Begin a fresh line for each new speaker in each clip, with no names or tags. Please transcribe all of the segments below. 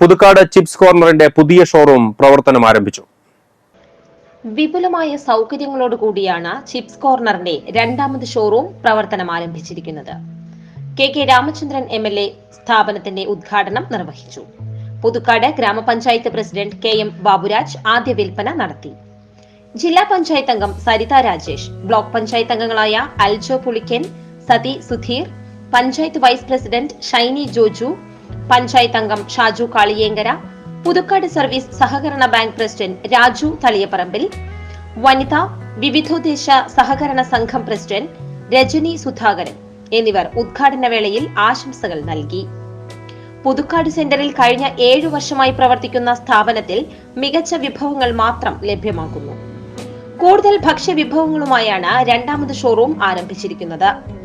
Puthukkad chips കോർണറിന്റെ പുതിയ showroom പ്രവർത്തനം ആരംഭിച്ചു.
വിപുലമായ സൗകര്യങ്ങളോട് കൂടിയാണ് ചിപ്സ് കോർണറിന്റെ രണ്ടാമത് ഷോറൂം പ്രവർത്തനം ആരംഭിച്ചിരിക്കുന്നത്. K K Ramachandran M L A സ്ഥാപനത്തിന്റെ ഉദ്ഘാടനം നിർവഹിച്ചു. പുതുക്കാട് ഗ്രാമപഞ്ചായത്ത് പ്രസിഡന്റ് കെ എം ബാബുരാജ് ആദ്യ വിൽപ്പന നടത്തി. ജില്ലാ പഞ്ചായത്ത് അംഗം സരിത രാജേഷ് ബ്ലോക്ക് പഞ്ചായത്ത് അംഗങ്ങളായ അൽജോ പുളിക്കൻ സതി സുധീർ പഞ്ചായത്ത് വൈസ് പ്രസിഡന്റ് ഷൈനി ജോജു പഞ്ചായത്ത് അംഗം ഷാജു കാളിയേങ്കര പുതുക്കാട് സർവീസ് സഹകരണ ബാങ്ക് പ്രസിഡന്റ് രാജു തളിയപ്പറമ്പിൽ വനിത വിവിധോദ്ദേശ സഹകരണ സംഘം പ്രസിഡന്റ് രജനി സുധാകരൻ എന്നിവർ ഉദ്ഘാടന വേളയിൽ ആശംസകൾ നൽകി. പുതുക്കാട് സെന്ററിൽ കഴിഞ്ഞ ഏഴു വർഷമായി പ്രവർത്തിക്കുന്ന സ്ഥാപനത്തിൽ മികച്ച വിഭവങ്ങൾ മാത്രം ലഭ്യമാക്കുന്നു. കൂടുതൽ ഭക്ഷ്യവിഭവങ്ങളുമായാണ് രണ്ടാമത് ഷോറൂം ആരംഭിച്ചിരിക്കുന്നത്.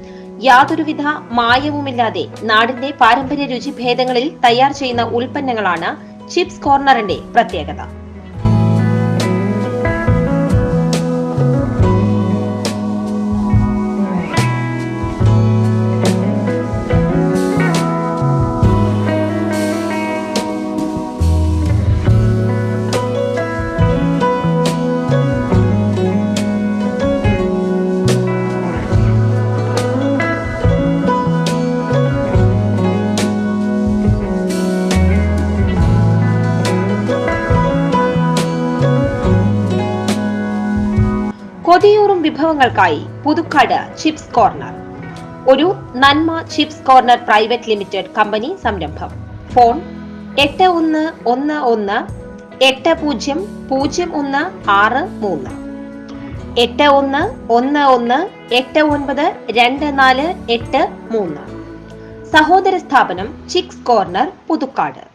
യാതൊരുവിധ മായവുമില്ലാതെ നാടിന്റെ പാരമ്പര്യ രുചിഭേദങ്ങളിൽ തയ്യാർ ചെയ്യുന്ന ഉൽപ്പന്നങ്ങളാണ് ചിപ്സ് കോർണറിന്റെ പ്രത്യേകത. കൊതിയൂറും വിഭവങ്ങൾക്കായി പുതുക്കാട് ചിപ്സ് കോർണർ. ഒരു Nanma chips corner private limited company സംരംഭം. ഫോൺ എട്ട് ഒന്ന് ഒന്ന് ഒന്ന് എട്ട് പൂജ്യം പൂജ്യം ഒന്ന് ആറ് മൂന്ന്. എട്ട് ഒന്ന് ഒന്ന് ഒന്ന് എട്ട് ഒൻപത് രണ്ട് നാല് എട്ട് മൂന്ന്. സഹോദര സ്ഥാപനം ചിക്സ് കോർണർ പുതുക്കാട്.